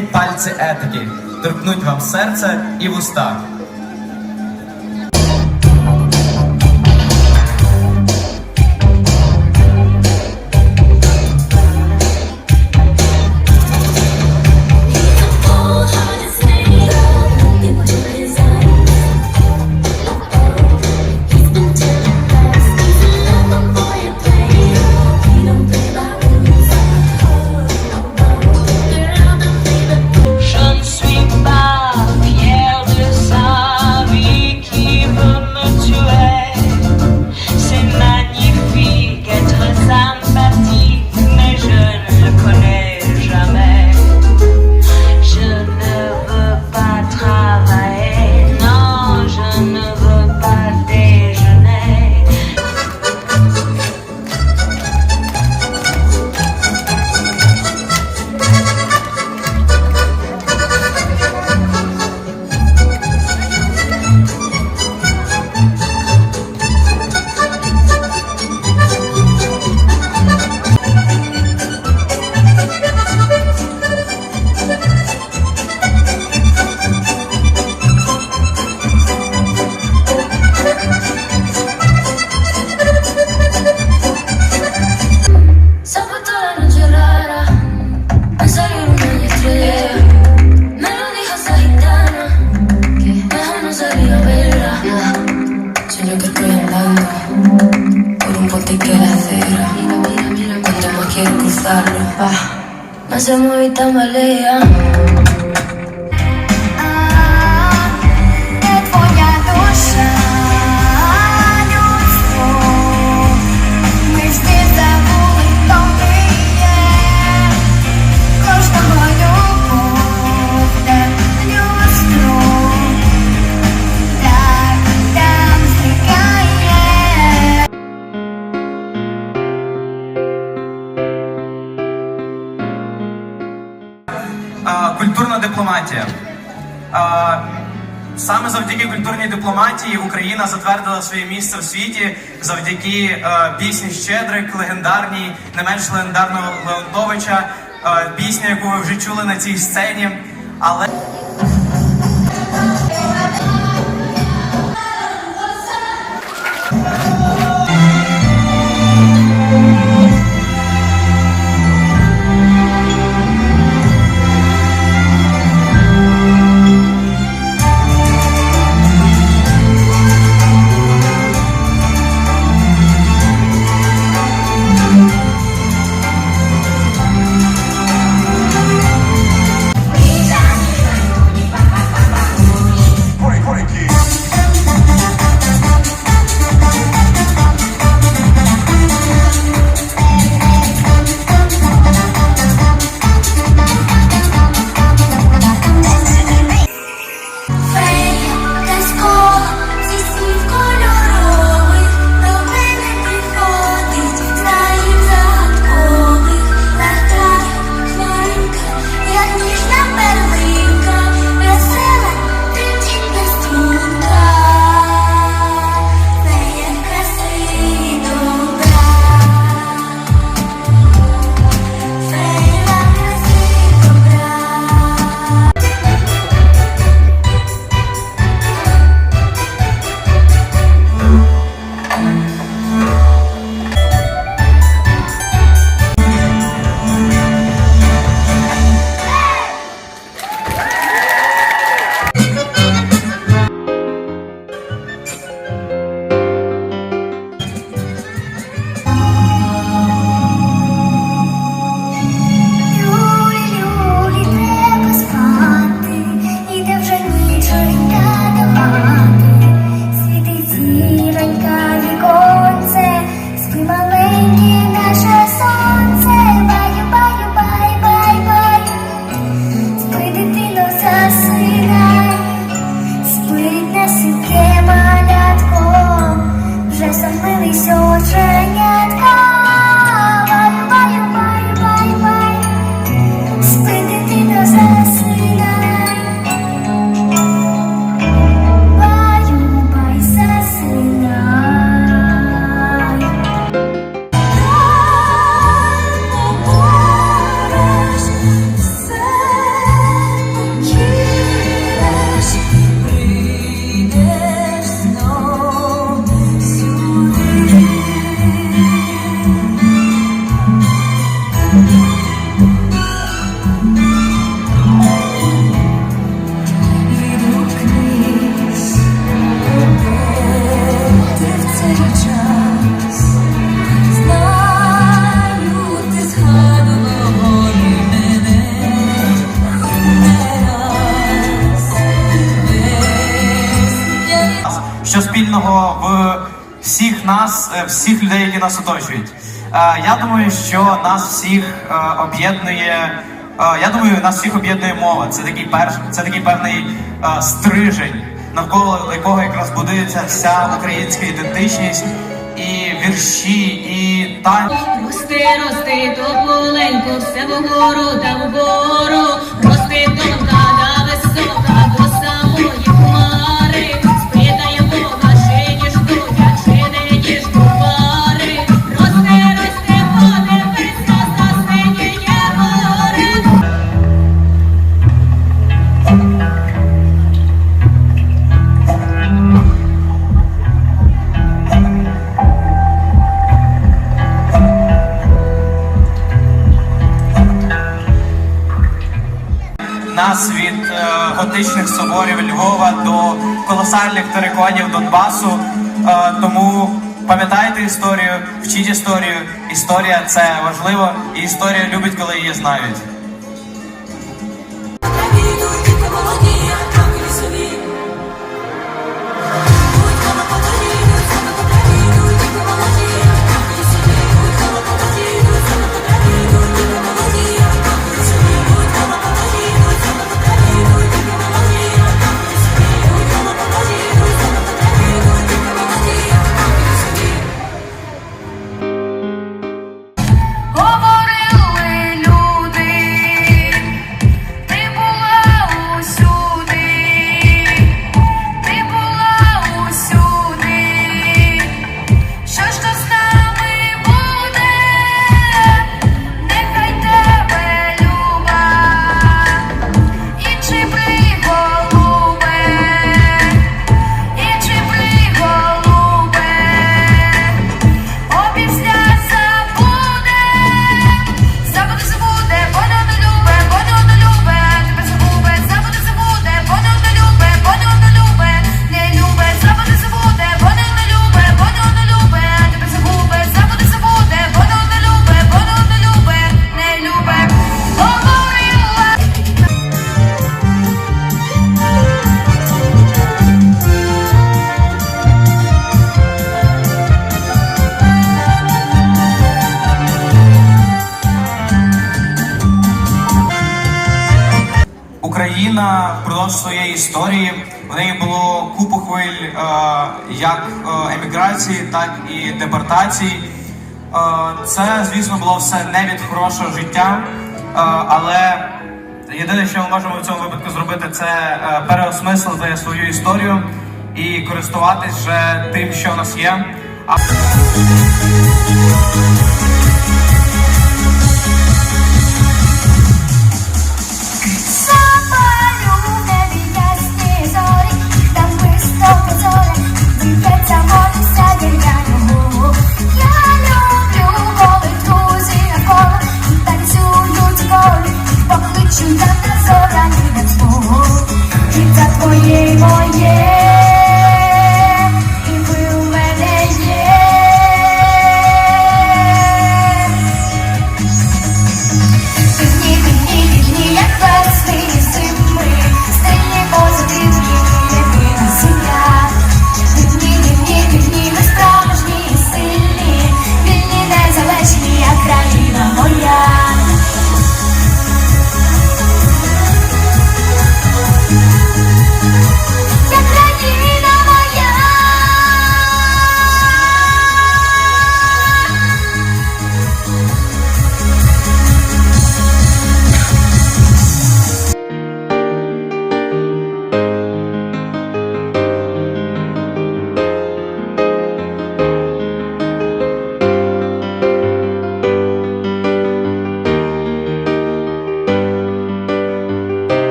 пальці етики, торкнуть вам серце і вуста. mueve y tambalea. Саме завдяки культурній дипломатії Україна затвердила своє місце в світі завдяки е, пісні Щедрик, легендарній, не менш легендарного Леонтовича, е, пісня, яку ви вже чули на цій сцені. Але Що спільного в всіх нас, е, всіх людей, які нас оточують. Е, Я думаю, що нас всіх е, об'єднує. е, Я думаю, нас всіх об'єднує мова. Це такий перш, це такий певний стрижень, навколо якого якраз будується вся українська ідентичність, і вірші, і танці. Рости, рости, тополенько, все вгору та вгору, рости тонка готичних соборів Львова до колосальних териконів Донбасу. Е, тому пам'ятайте історію, вчіть історію. Історія це важливо, і історія любить, коли її знають. Україна впродовж своєї історії в неї було купу хвиль е, як е, еміграції, так і депортації. Е, це, звісно, було все не від хорошого життя, але єдине, що ми можемо в цьому випадку зробити, це переосмислити свою історію і користуватись вже тим, що в нас є. А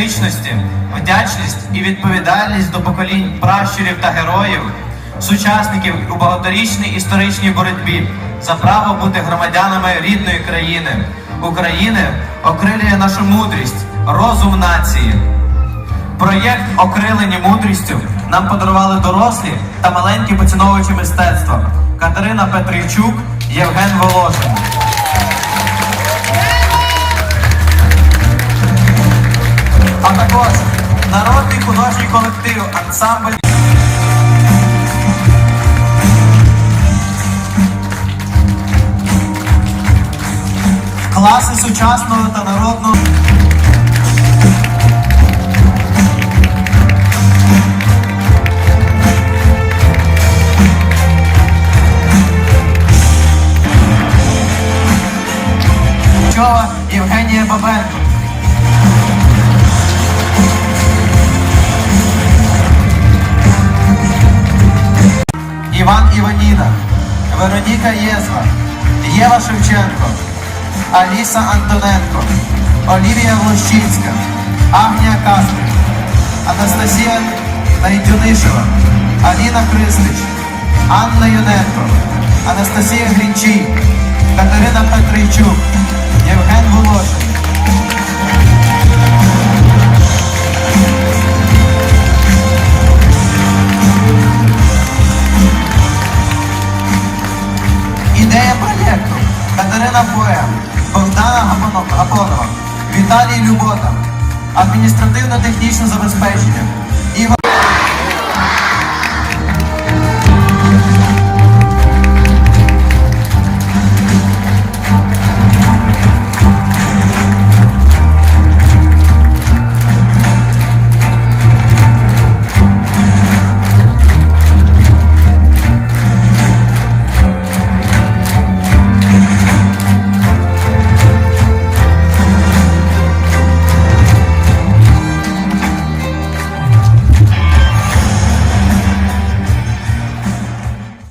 ідентичності, вдячність і відповідальність до поколінь пращурів та героїв, сучасників у багаторічній історичній боротьбі за право бути громадянами рідної країни. України окрилює нашу мудрість, розум нації. Проєкт Окрилені мудрістю нам подарували дорослі та маленькі поціновувачі мистецтва Катерина Петрійчук, Євген Волошин. Народний колектив ансамбль. Класи сучасного та народного. Євгенія Бабенко. Іван Іваніна, Вероніка Єзва, Єва Шевченко, Аліса Антоненко, Олівія Глощинська, Агнія Каспик, Анастасія Найдюнишева, Аліна Христич, Анна Юненко, Анастасія Грінчій, Катерина Петрийчук, Євген Волошин. Ідея проєкту Катерина Поем, Богдана Гапонова, Віталій Любота, адміністративно-технічне забезпечення